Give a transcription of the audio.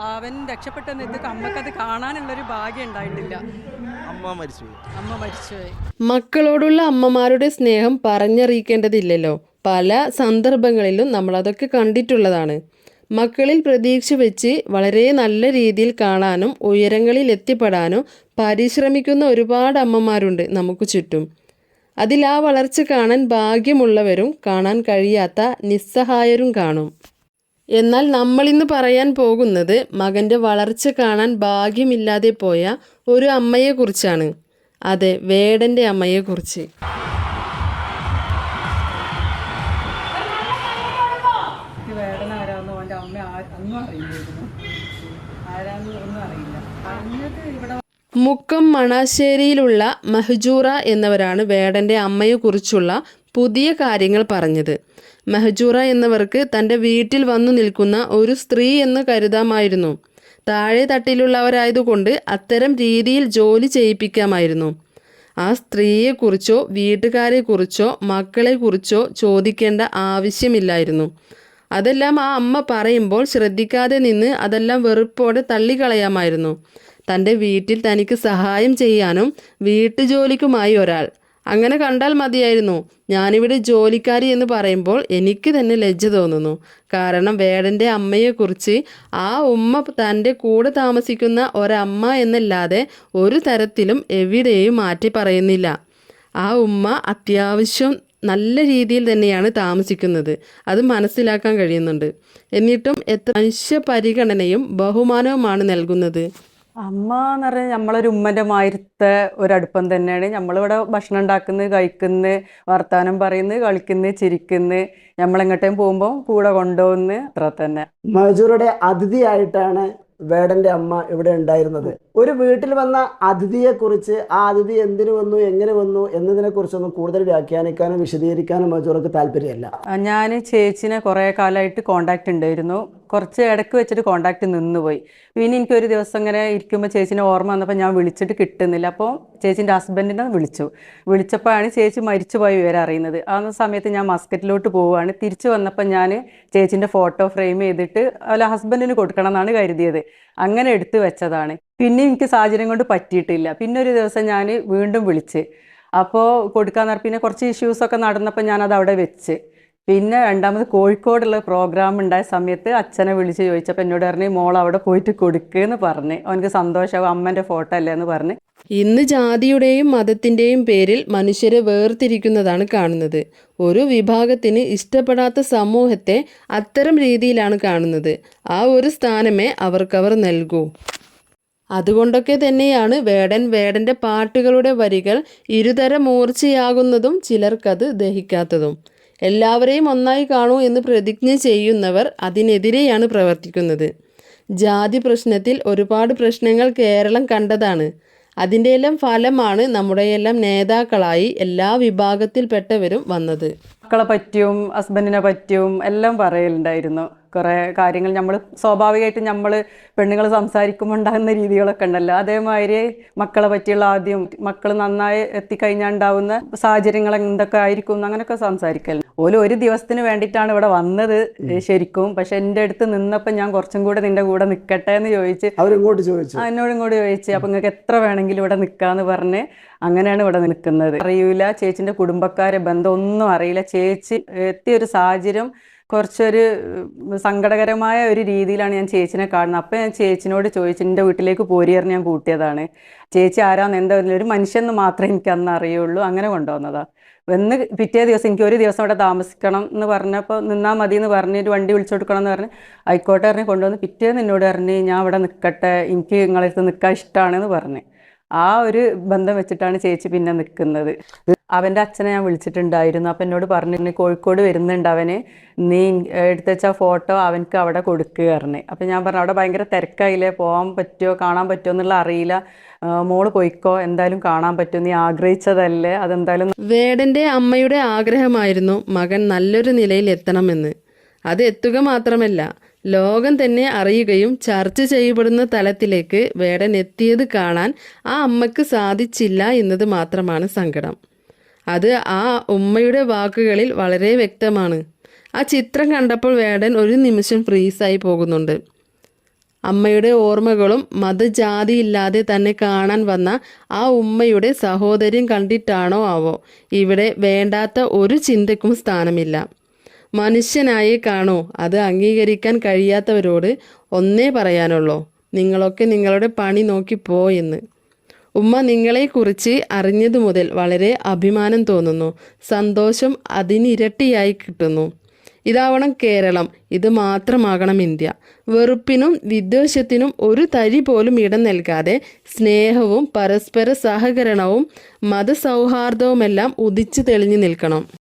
അവൻ രക്ഷപ്പെട്ട നിന്നിട്ട് അമ്മക്കത് കാണാനുള്ളൊരു ഭാഗ്യം ഉണ്ടായിട്ടില്ല. അമ്മ മരിച്ചുപോയി. അമ്മ മരിച്ചുപോയി. മക്കളോടുള്ള അമ്മമാരുടെ സ്നേഹം പറഞ്ഞറിയിക്കേണ്ടതില്ലല്ലോ. പല സന്ദർഭങ്ങളിലും നമ്മൾ അതൊക്കെ കണ്ടിട്ടുള്ളതാണ്. മക്കളിൽ പ്രതീക്ഷ വെച്ച് വളരെ നല്ല രീതിയിൽ കാണാനും ഉയരങ്ങളിൽ എത്തിപ്പെടാനും പരിശ്രമിക്കുന്ന ഒരുപാട് അമ്മമാരുണ്ട് നമുക്ക് ചുറ്റും. അതിൽ ആ വളർച്ച കാണാൻ ഭാഗ്യമുള്ളവരും കാണാൻ കഴിയാത്ത നിസ്സഹായരും കാണും. എന്നാൽ നമ്മളിന്ന് പറയാൻ പോകുന്നത് മകന്റെ വളർച്ച കാണാൻ ഭാഗ്യമില്ലാതെ പോയ ഒരു അമ്മയെക്കുറിച്ചാണ്. അതെ വേടന്റെ അമ്മയെക്കുറിച്ച്. മുക്കം മണാശ്ശേരിയിലുള്ള മഹജൂറ എന്നവരാണ് വേടന്റെ അമ്മയെക്കുറിച്ചുള്ള പുതിയ കാര്യങ്ങൾ പറഞ്ഞത്. മെഹജൂറ എന്നവർക്ക് തന്റെ വീട്ടിൽ വന്നു നിൽക്കുന്ന ഒരു സ്ത്രീ എന്ന് കരുതാമായിരുന്നു. താഴെ തട്ടിലുള്ളവരായതുകൊണ്ട് അത്തരം രീതിയിൽ ജോലി ചെയ്യിപ്പിക്കാമായിരുന്നു. ആ സ്ത്രീയെക്കുറിച്ചോ വീട്ടുകാരെക്കുറിച്ചോ മക്കളെക്കുറിച്ചോ ചോദിക്കേണ്ട ആവശ്യമില്ലായിരുന്നു. അതെല്ലാം ആ അമ്മ പറയുമ്പോൾ ശ്രദ്ധിക്കാതെ നിന്ന് അതെല്ലാം വെറുപ്പോടെ തള്ളിക്കളയാമായിരുന്നു. തന്റെ വീട്ടിൽ തനിക്ക് സഹായം ചെയ്യാനും വീട്ടുജോലിക്കുമായി ഒരാൾ അങ്ങനെ കണ്ടാൽ മതിയായിരുന്നു. ഞാനിവിടെ ജോലിക്കാരി എന്ന് പറയുമ്പോൾ എനിക്ക് തന്നെ ലജ്ജ തോന്നുന്നു. കാരണം വേടന്റെ അമ്മയെക്കുറിച്ച് ആ ഉമ്മ തന്റെ കൂടെ താമസിക്കുന്ന ഒരമ്മ എന്നല്ലാതെ ഒരു തരത്തിലും എവിടെയും മാറ്റി പറയുന്നില്ല. ആ ഉമ്മ അത്യാവശ്യം നല്ല രീതിയിൽ തന്നെയാണ് താമസിക്കുന്നത്. അത് മനസ്സിലാക്കാൻ കഴിയുന്നുണ്ട്. എന്നിട്ടും എത്ര മനുഷ്യ പരിഗണനയും ബഹുമാനവുമാണ് നൽകുന്നത്. അമ്മ എന്ന് പറഞ്ഞാൽ നമ്മളൊരു ഉമ്മന്റെ മാതിരത്തെ ഒരടുപ്പം തന്നെയാണ്. നമ്മളിവിടെ ഭക്ഷണം ഉണ്ടാക്കുന്നത് കഴിക്കുന്നത് വർത്തമാനം പറയുന്നത് കളിക്കുന്ന ചിരിക്കുന്നത് നമ്മളെങ്ങോട്ടേയും പോകുമ്പോൾ കൂടെ കൊണ്ടുപോകുന്നത് അത്ര തന്നെ. മജൂറുടെ അതിഥിയായിട്ടാണ് വേടന്റെ അമ്മ ഇവിടെ ഉണ്ടായിരുന്നത്. ഒരു വീട്ടിൽ വന്ന അതിഥിയെ കുറിച്ച് ആ അതിഥി എന്തിനു വന്നു എങ്ങനെ വന്നു എന്നതിനെ കുറിച്ചൊന്നും കൂടുതൽ വ്യാഖ്യാനിക്കാനും വിശദീകരിക്കാനും മജോർക്ക് താല്പര്യമല്ല. ഞാൻ ചേച്ചിനെ കുറേ കാലമായിട്ട് കോണ്ടാക്ട് ഉണ്ടായിരുന്നു. കുറച്ച് ഇടയ്ക്ക് വെച്ചിട്ട് കോണ്ടാക്ട് നിന്നുപോയി. പിന്നെ എനിക്ക് ഒരു ദിവസം ഇങ്ങനെ ഇരിക്കുമ്പോൾ ചേച്ചിനെ ഓർമ്മ വന്നപ്പോൾ ഞാൻ വിളിച്ചിട്ട് കിട്ടുന്നില്ല. അപ്പോൾ ചേച്ചിന്റെ ഹസ്ബൻഡിനെ വിളിച്ചു. വിളിച്ചപ്പോഴാണ് ചേച്ചി മരിച്ചുപോയ വിവരം അറിയുന്നത്. ആ സമയത്ത് ഞാൻ മസ്കറ്റിലോട്ട് പോവുകയാണ്. തിരിച്ചു വന്നപ്പോൾ ഞാൻ ചേച്ചിന്റെ ഫോട്ടോ ഫ്രെയിം ചെയ്തിട്ട് അല്ല ഹസ്ബൻഡിന് കൊടുക്കണം എന്നാണ് കരുതിയത്. അങ്ങനെ എടുത്തു വെച്ചതാണ്. പിന്നെ എനിക്ക് സാഹചര്യം കൊണ്ട് പറ്റിയിട്ടില്ല. പിന്നെ ഒരു ദിവസം ഞാൻ വീണ്ടും വിളിച്ച്. അപ്പോൾ കൊടുക്കാൻ പിന്നെ കുറച്ച് ഇഷ്യൂസൊക്കെ നടന്നപ്പോൾ ഞാനത് അവിടെ വെച്ച്. പിന്നെ രണ്ടാമത് കോഴിക്കോടുള്ള പ്രോഗ്രാം ഉണ്ടായ സമയത്ത് അച്ഛനെ വിളിച്ച് ചോദിച്ചപ്പോൾ എന്നോട് പറഞ്ഞു മോൾ അവിടെ പോയിട്ട് കൊടുക്കുകയെന്ന് പറഞ്ഞ്. അവനക്ക് സന്തോഷമാവും അമ്മന്റെ ഫോട്ടോ അല്ലേ? എന്ന് പറഞ്ഞ്. ഇന്ന് ജാതിയുടെയും മതത്തിന്റെയും പേരിൽ മനുഷ്യരെ വേർതിരിക്കുന്നതാണ് കാണുന്നത്. ഒരു വിഭാഗത്തിന് ഇഷ്ടപ്പെടാത്ത സമൂഹത്തെ അത്തരം രീതിയിലാണ് കാണുന്നത്. ആ ഒരു സ്ഥാനമേ അവർക്കവർ നൽകൂ. അതുകൊണ്ടൊക്കെ തന്നെയാണ് വേടൻ വേടന്റെ പാട്ടുകളുടെ വരികൾ ഇരുതര മൂർച്ചയാകുന്നതും ചിലർക്കത് ദഹിക്കാത്തതും. എല്ലാവരെയും ഒന്നായി കാണൂ എന്ന് പ്രതിജ്ഞ ചെയ്യുന്നവർ അതിനെതിരെയാണ് പ്രവർത്തിക്കുന്നത്. ജാതി പ്രശ്നത്തിൽ ഒരുപാട് പ്രശ്നങ്ങൾ കേരളം കണ്ടതാണ്. അതിന്റെയെല്ലാം ഫലമാണ് നമ്മുടെയെല്ലാം നേതാക്കളായി എല്ലാ വിഭാഗത്തിൽപ്പെട്ടവരും വന്നത്. മക്കളെ പറ്റിയും ഹസ്ബൻഡിനെ പറ്റിയും എല്ലാം പറയലുണ്ടായിരുന്നു. കുറേ കാര്യങ്ങൾ നമ്മൾ സ്വാഭാവികമായിട്ട് നമ്മൾ പെണ്ണുങ്ങൾ സംസാരിക്കുമ്പോൾ ഉണ്ടാകുന്ന രീതികളൊക്കെ ഉണ്ടല്ലോ. അതേമാതിരി മക്കളെ പറ്റിയുള്ള ആദ്യം മക്കൾ നന്നായി എത്തിക്കഴിഞ്ഞാൽ ഉണ്ടാവുന്ന സാഹചര്യങ്ങൾ എന്തൊക്കെ ആയിരിക്കും എന്ന് അങ്ങനെയൊക്കെ സംസാരിക്കൽ ഓൽ ഒരു ദിവസത്തിന് വേണ്ടിയിട്ടാണ് ഇവിടെ വന്നത് ശരിക്കും. പക്ഷെ എന്റെ അടുത്ത് നിന്നപ്പോൾ ഞാൻ കുറച്ചും കൂടെ നിന്റെ കൂടെ നിൽക്കട്ടെ എന്ന് ചോദിച്ച് അവരിങ്ങോട്ട് ചോദിച്ചു? എന്നോടും കൂടി ചോദിച്ചു അപ്പം നിങ്ങൾക്ക് എത്ര വേണമെങ്കിലും ഇവിടെ നിൽക്കാന്ന് പറഞ്ഞ് അങ്ങനെയാണ് ഇവിടെ നിൽക്കുന്നത് അറിയൂല ചേച്ചിന്റെ കുടുംബക്കാരെ ബന്ധം ഒന്നും അറിയില്ല. ചേച്ചി എത്തിയ ഒരു സാഹചര്യം കുറച്ചൊരു സങ്കടകരമായ ഒരു രീതിയിലാണ് ഞാൻ ചേച്ചിനെ കാണുന്നത്. അപ്പം ഞാൻ ചേച്ചിനോട് ചോദിച്ചു എന്റെ വീട്ടിലേക്ക് പോരിയറിന് ഞാൻ കൂട്ടിയതാണ് ചേച്ചി ആരാന്ന് എന്താ ഒരു മനുഷ്യന്ന് മാത്രമേ എനിക്ക് അന്ന് അറിയുള്ളൂ. അങ്ങനെ കൊണ്ടുവന്നതാ. വന്ന് പിറ്റേ ദിവസം എനിക്ക് ഒരു ദിവസം അവിടെ താമസിക്കണം എന്ന് പറഞ്ഞപ്പോൾ നിന്നാൽ മതി എന്ന് പറഞ്ഞ് ഒരു വണ്ടി വിളിച്ചു കൊടുക്കണം എന്ന് പറഞ്ഞ് ആയിക്കോട്ടെ പറഞ്ഞ് കൊണ്ടുവന്ന് പിറ്റേന്ന് എന്നോട് പറഞ്ഞ് ഞാൻ അവിടെ നിൽക്കട്ടെ എനിക്ക് നിങ്ങളെ അടുത്ത് നിൽക്കാൻ ഇഷ്ടമാണെന്ന് പറഞ്ഞ്. ആ ഒരു ബന്ധം വെച്ചിട്ടാണ് ചേച്ചി പിന്നെ നിൽക്കുന്നത് അവന്റെ അച്ഛനെ ഞാൻ വിളിച്ചിട്ടുണ്ടായിരുന്നു. അപ്പം എന്നോട് പറഞ്ഞിരുന്നു കോഴിക്കോട് വരുന്നുണ്ട് അവന്. നീ എടുത്ത് വെച്ച ഫോട്ടോ അവനക്ക് അവിടെ കൊടുക്കുക പറഞ്ഞു. അപ്പം ഞാൻ പറഞ്ഞു അവിടെ ഭയങ്കര തിരക്കായില്ലേ? പോകാൻ പറ്റുമോ കാണാൻ പറ്റുമോ എന്നുള്ള അറിയില്ല. മോൾ പോയിക്കോ. എന്തായാലും കാണാൻ പറ്റും. നീ ആഗ്രഹിച്ചതല്ലേ? അതെന്തായാലും വേടന്റെ അമ്മയുടെ ആഗ്രഹമായിരുന്നു മകൻ നല്ലൊരു നിലയിൽ എത്തണമെന്ന് അത് എത്തുക മാത്രമല്ല ലോകം തന്നെ അറിയുകയും ചർച്ച ചെയ്യപ്പെടുന്ന തലത്തിലേക്ക് വേടൻ എത്തിയത് കാണാൻ ആ അമ്മയ്ക്ക് സാധിച്ചില്ല എന്നത് മാത്രമാണ് സങ്കടം. അത് ആ ഉമ്മയുടെ വാക്കുകളിൽ വളരെ വ്യക്തമാണ്. ആ ചിത്രം കണ്ടപ്പോൾ വേടൻ ഒരു നിമിഷം ഫ്രീസായി പോകുന്നുണ്ട്. അമ്മയുടെ ഓർമ്മകളും മതജാതിയില്ലാതെ തന്നെ കാണാൻ വന്ന ആ ഉമ്മയുടെ സഹോദര്യം കണ്ടിട്ടാണോ ആവോ? ഇവിടെ വേണ്ടാത്ത ഒരു ചിന്തക്കും സ്ഥാനമില്ല. മനുഷ്യനായി കാണൂ. അത് അംഗീകരിക്കാൻ കഴിയാത്തവരോട് ഒന്നേ പറയാനുള്ളോ. നിങ്ങളൊക്കെ നിങ്ങളുടെ പണി നോക്കി പോയെന്ന് ഉമ്മ നിങ്ങളെക്കുറിച്ച് അറിഞ്ഞതു മുതൽ വളരെ അഭിമാനം തോന്നുന്നു. സന്തോഷം അതിനിരട്ടിയായി കിട്ടുന്നു. ഇതാവണം കേരളം. ഇത് മാത്രമാകണം ഇന്ത്യ. വെറുപ്പിനും വിദ്വേഷത്തിനും ഒരു തരി പോലും ഇടം നൽകാതെ സ്നേഹവും പരസ്പര സഹകരണവും മതസൗഹാർദ്ദവുമെല്ലാം ഉദിച്ചു തെളിഞ്ഞു നിൽക്കണം.